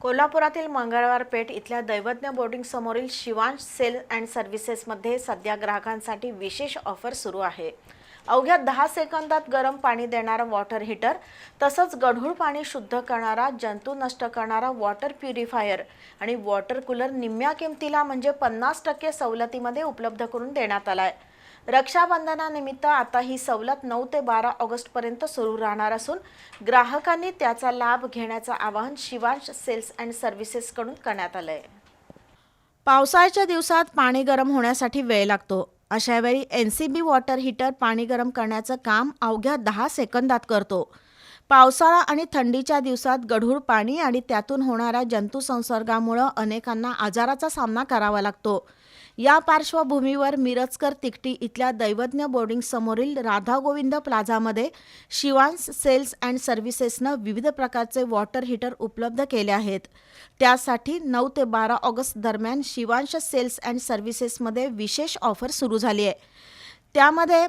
कोल्हापुरातील मंगळवार पेठ इथल्या दैवज्ञ बोर्डिंग समोरील शिवांश सेल अँड सर्व्हिसेसमध्ये सध्या ग्राहकांसाठी विशेष ऑफर सुरू आहे. अवघ्या दहा सेकंदात गरम पाणी देणारा वॉटर हीटर तसंच गढूळ पाणी शुद्ध करणारा जंतू नष्ट करणारा वॉटर प्युरिफायर आणि वॉटर कूलर निम्म्या किमतीला म्हणजे पन्नास टक्के सवलतीमध्ये उपलब्ध करून देण्यात आला आहे रक्षाबंधनानिमित्त आता ही सवलत नऊ ते बारा ऑगस्टपर्यंत सुरू राहणार असून ग्राहकांनी त्याचा लाभ घेण्याचं आवाहन शिवांश सेल्स अँड सर्व्हिसेसकडून करण्यात आलं आहे पावसाळ्याच्या दिवसात पाणी गरम होण्यासाठी वेळ लागतो. अशावेळी N C B water heater पाणी गरम करण्याचं काम अवघ्या दहा सेकंदात करतो. पावसाळा आणि थंडीच्या दिवसात गढूळ पाणी आणि त्यातून होणाऱ्या जंतुसंसर्गामुळं अनेकांना आजाराचा सामना करावा लागतो. या पार्श्वभूमीवर मिरजकर तिकटी इथल्या दैवज्ञ बोर्डिंग समोरील राधा गोविंद प्लाझामध्ये शिवांस सेल्स अँड सर्व्हिसेसनं विविध प्रकारचे वॉटर हीटर उपलब्ध केले आहेत. त्यासाठी नऊ ते बारा ऑगस्ट दरम्यान शिवांश सेल्स अँड सर्व्हिसेसमध्ये विशेष ऑफर सुरू झाली आहे. त्यामध्ये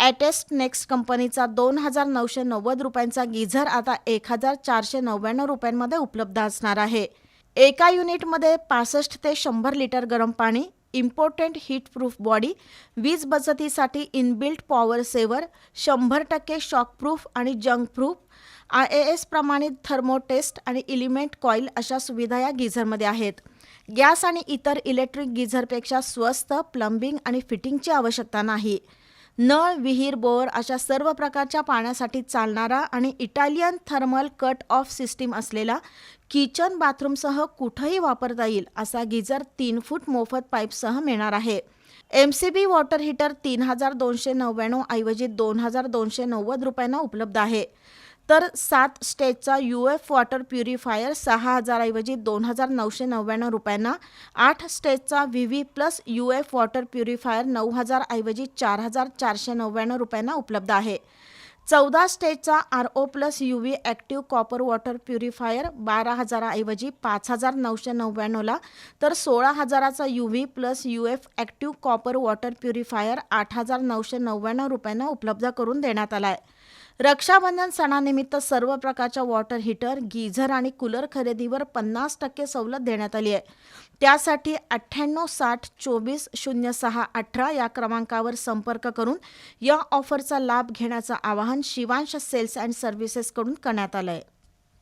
ॲटेस्ट नेक्स्ट कंपनीचा दोन हजार नऊशे नव्वद रुपयांचा गिझर आता एक हजार चारशे नव्याण्णव रुपयांमध्ये उपलब्ध असणार आहे. एका युनिटमध्ये पासष्ट ते शंभर लिटर गरम पाणी इम्पॉर्टंट हीट प्रूफ बॉडी वीज बचतीसाठी इनबिल्ट पॉवर सेवर शंभर टक्के शॉकप्रूफ आणि junk proof I A S प्रमाणित थर्मोटेस्ट आणि इलिमेंट कॉईल अशा सुविधा या गिझरमध्ये आहेत. गॅस आणि इतर इलेक्ट्रिक गिझरपेक्षा स्वस्त प्लंबिंग आणि फिटिंगची आवश्यकता नाही. नळ विहीर बोर अशा सर्व प्रकारच्या पाण्यासाठी चालणारा आणि Italian thermal cut off system असलेला किचन बाथरूमसह कुठंही वापरता येईल असा गिझर तीन फूट मोफत पाईपसह मिळणार आहे. M C B water heater तीन हजार दोनशे नव्याण्णव ऐवजी दोन हजार दोनशे नव्वद रुपयांना उपलब्ध आहे. तर सात स्टेजचा यू एफ वॉटर प्युरिफायर सहा हजारऐवजी दोन हजार नऊशे नव्याण्णव रुपयांना आठ स्टेजचा V V plus U F water purifier नऊ हजारऐवजी चार हजार चारशे नव्याण्णव रुपयांना उपलब्ध आहे. चौदा स्टेजचा R O plus U V active copper water purifier बारा हजाराऐवजी पाच हजार नऊशे नव्याण्णवला तर सोळा हजाराचा U V plus U F active copper water purifier आठ हजार नऊशे नव्याण्णव रुपयांना उपलब्ध करून देण्यात आला आहे रक्षाबंधन सणानिमित्त सर्व प्रकारच्या वॉटर हीटर गीझर आणि कूलर खरेदीवर पन्नास टक्के सवलत देण्यात आली आहे. त्यासाठी अठ्ठ्याण्णव साठ चोवीस शून्य सहा अठरा या क्रमांकावर संपर्क करून या ऑफरचा लाभ घेण्याचं आवाहन शिवांश सेल्स अँड सर्व्हिसेसकडून करण्यात आलं आहे